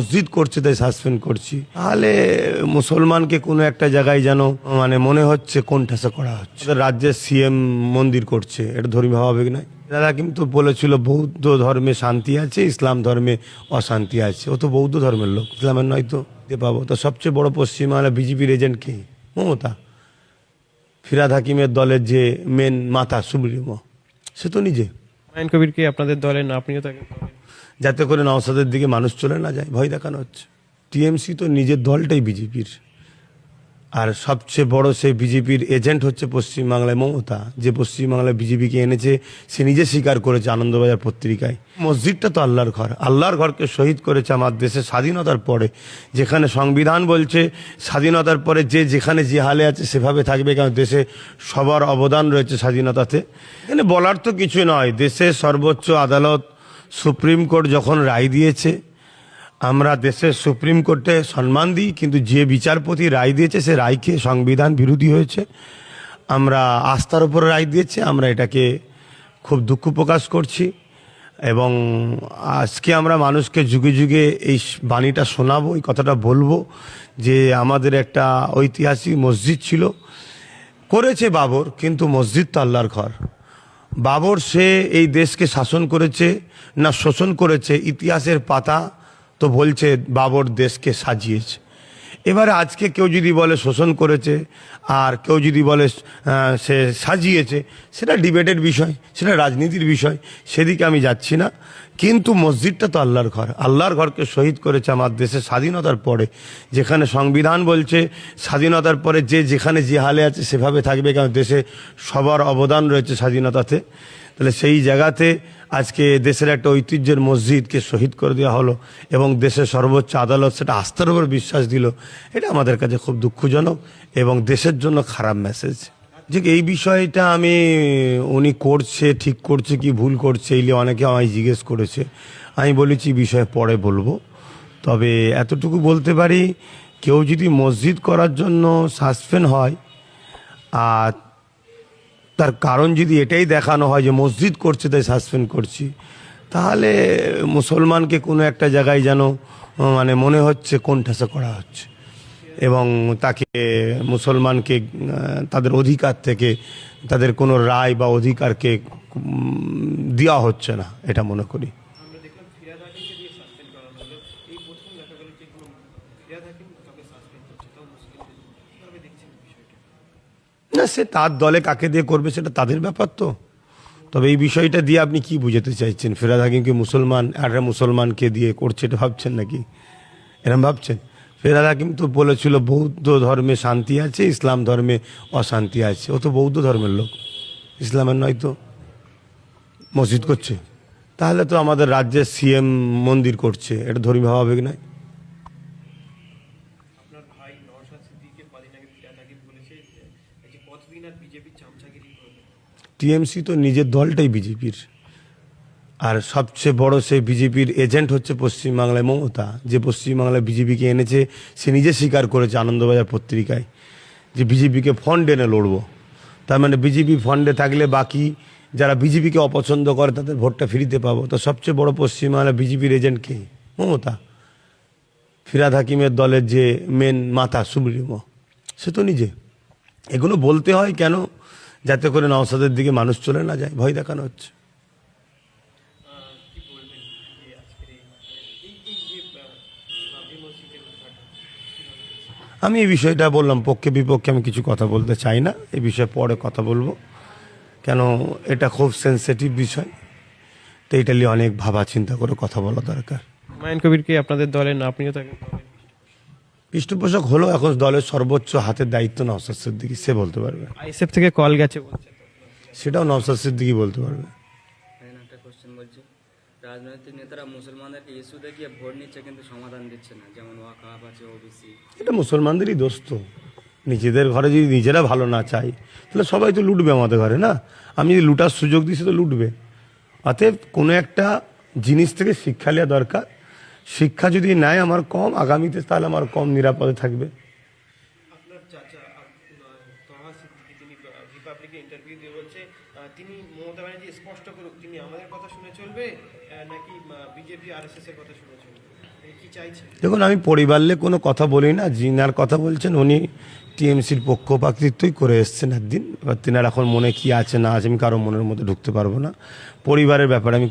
মসজিদ করছে, তাই সাসপেন্ড করছি। তাহলে মুসলমানকে কোনো একটা জায়গায় যেন মানে মনে হচ্ছে কোন ঠাসা করা হচ্ছে। রাজ্যের সিএম মন্দির করছে, এটা ধর্মীয় ভাবে নয় দাদা কিন্তু বলেছিল, বৌদ্ধ ধর্মে শান্তি আছে, ইসলাম ধর্মে অশান্তি আছে। ও তো বৌদ্ধ ধর্মের লোক, ইসলামের নয় তো পাবো। তো সবচেয়ে বড় পশ্চিমবাংলা বিজেপির এজেন্ট কে? মমতা। ফিরাদ হাকিমের দলের যে মেন মাথা সুপ্রিমো সে তো নিজে। কবির আপনাদের দলের না, আপনিও তাকে? যাতে করে নওসাদের দিকে মানুষ চলে না যায়। ভয় দেখানো হচ্ছে। টিএমসি তো নিজের দলটাই বিজেপির। আর সবচেয়ে বড় সেই বিজেপির এজেন্ট হচ্ছে পশ্চিমবাংলায় মমতা। যে পশ্চিমবাংলায় বিজেপিকে এনেছে, সে নিজে স্বীকার করেছে আনন্দবাজার পত্রিকায়। মসজিদটা তো আল্লাহর ঘর। আল্লাহর ঘরকে শহীদ করেছে আমার দেশে স্বাধীনতার পরে। যেখানে সংবিধান বলছে, স্বাধীনতার পরে যে যেখানে যে হালে আছে, সেভাবে থাকবে কারণ দেশে সবার অবদান রয়েছে স্বাধীনতাতে। এখানে বলার তো কিছু নয়। দেশের সর্বোচ্চ আদালত সুপ্রিম কোর্ট যখন রায় দিয়েছে, আমরা দেশের সুপ্রিম কোর্টে সম্মান দিই, কিন্তু যে বিচারপতি রায় দিয়েছে, সে রায়কে সংবিধান বিরোধী হয়েছে। আমরা আস্থার উপর রায় দিয়েছে, আমরা এটাকে খুব দুঃখ প্রকাশ করছি। এবং আজকে আমরা মানুষকে যুগে যুগে এই বাণীটা শোনাবো, এই কথাটা বলব, যে আমাদের একটা ঐতিহাসিক মসজিদ ছিল। করেছে বাবর, কিন্তু মসজিদ তো আল্লাহর ঘর। বাবর সে এই দেশকে শাসন করেছে, না শোষণ করেছে, ইতিহাসের পাতা তো বলছে বাবর দেশকে সাজিয়েছে। এবারে আজকে কেউ যদি বলে শোষণ করেছে, আর কেউ যদি বলে সে সাজিয়েছে, সেটা ডিবেটের বিষয়, সেটা রাজনীতির বিষয়, সেদিকে আমি যাচ্ছি না। কিন্তু মসজিদটা তো আল্লাহর ঘর। আল্লাহর ঘরকে শহীদ করেছে আমার দেশের স্বাধীনতার পরে। যেখানে সংবিধান বলছে, স্বাধীনতার পরে যে যেখানে যে হালে আছে, সেভাবে থাকবে, কারণ দেশে সবার অবদান রয়েছে স্বাধীনতাতে। তাহলে সেই জায়গাতে আজকে দেশের একটা ঐতিহ্যের মসজিদকে শহীদ করে দেওয়া হলো এবং দেশের সর্বোচ্চ আদালত সেটা আস্থার উপর বিশ্বাস দিল, এটা আমাদের কাছে খুব দুঃখজনক এবং দেশের জন্য খারাপ মেসেজ যে এই বিষয়টা আমি, উনি করছে, ঠিক করছে কি ভুল করছে, এই নিয়ে অনেকে আমায় জিজ্ঞেস করেছে। আমি বলেছি বিষয়ে পরে বলব। তবে এতটুকু বলতে পারি, কেউ যদি মসজিদ করার জন্য সাসপেন্ড হয়, আর তার কারণ যদি এটাই দেখানো হয় যে মসজিদ করছে, তাই সাসপেন্ড করছি। তাহলে মুসলমানকে কোনো একটা জায়গায় যেন মানে মনে হচ্ছে কোন ঠাসা করা হচ্ছে। এবং তাকে মুসলমানকে তাদের অধিকার থেকে, তাদের কোনো রায় বা অধিকারকে দেওয়া হচ্ছে না, এটা মনে করি। না, সে তার দলে কাকে দিয়ে করবে সেটা তাদের ব্যাপার তো। তবে এই বিষয়টা দিয়ে আপনি কি বুঝাতে চাইছেন? ফেরাদ হাকিমকে মুসলমান, আর মুসলমানকে দিয়ে করছে এটা ভাবছেন নাকি? এরম ভাবছেন? ফেরাদ হাকিম তো বলেছিল, বৌদ্ধ ধর্মে শান্তি আছে, ইসলাম ধর্মে অশান্তি আছে। ও তো বৌদ্ধ ধর্মের লোক। ইসলামের নয় তো। মসজিদ করছে। তাহলে তো আমাদের রাজ্যের সিএম মন্দির করছে। এটা ধর্মীয় ভাবে নয় আপনার ভাই নওশাদ সিদ্দিককে কদিন আগে ফিরাদ হাকিম বলেছে যে এই যে কতদিন আর বিজেপি চামচাগিরি করবে টিএমসি তো নিজের দলটাই বিজেপির। আর সবচেয়ে বড় সেই বিজেপির এজেন্ট হচ্ছে পশ্চিমবাংলায় মমতা। যে পশ্চিমবাংলায় বিজেপিকে এনেছে, সে নিজে স্বীকার করেছে আনন্দবাজার পত্রিকায় যে বিজেপিকে ফন্ড এনে লড়ব। তার মানে বিজেপি ফন্ডে থাকলে বাকি যারা বিজেপিকে অপছন্দ করে, তাদের ভোটটা ফ্রিতে পাবো। তো সবচেয়ে বড় পশ্চিমবাংলায় বিজেপির এজেন্ট কে? মমতা। ফিরাদ হাকিমের দলের যে মেন মাথা সুপ্রিমো সে তো নিজে। এগুলো বলতে হয় কেন? যাতে করে নওসাদের দিকে মানুষ চলে না যায়, ভয় দেখানো হচ্ছে? আমি এই বিষয়টা বললাম, পক্ষে বিপক্ষে আমি কিছু কথা বলতে চাই না এই বিষয়ে পরে কথা বলব কেন, এটা খুব সেন্সিটিভ বিষয়, তো এটা নিয়ে অনেক ভাবা চিন্তা করে কথা বলা দরকার হুমায়ুন কবির কি আপনাদের দলের না আপনিও দলের? পৃষ্ঠপোষক হলো এখন দলের সর্বোচ্চ হাতের দায়িত্ব নওসাদ সিদ্দিকি সে বলতে পারবে। আইএসএফ থেকে কল গেছে বলছে। সেটাও নওসাদ সিদ্দিকি বলতে পারবে। একটা কোশ্চেন বলছি। রাজনৈতিক নেতারা মুসলমানদেরকে ইস্যু দেখিয়ে ভোট নিচ্ছে কিন্তু সমাধান দিচ্ছে না। যেমন ওয়াকাব আছে ওবিসি এটা মুসলমানদেরই দোষ তো। নিজেদের ঘরে যদি নিজেরা ভালো না চাই তাহলে সবাই তো লুটবে আমাদের ঘরে না? আমি যদি লুটার সুযোগ দিছি তো লুটবে। অতএব কোনো একটা জিনিস থেকে শিক্ষা নেওয়া দরকার। শিক্ষা যদি নেয় আমার কম আগামীতে তাহলে আমার কম নিরাপদে থাকবে। আপনার চাচা তহা সিদ্দিকি তিনি রিপাবলিকে ইন্টারভিউ দিয়ে বলছে আহ, তিনি মমতা ব্যানার্জি স্পষ্ট করুক তিনি আমাদের কথা শুনে চলবে নাকি বিজেপি আর এর কথা শুনে চলবে? এই কি চাইছেন? দেখুন আমি পরিবারলে কোনো কথা বলি না। যিনার কথা বলছেন উনি টিএমসির পক্ষপাতিত্বই করে এসছেন একদিন। এবার তিনার এখন মনে কি আছে না আছে আমি কারও মনের মধ্যে ঢুকতে পারব না। পরিবারের ব্যাপারে আমি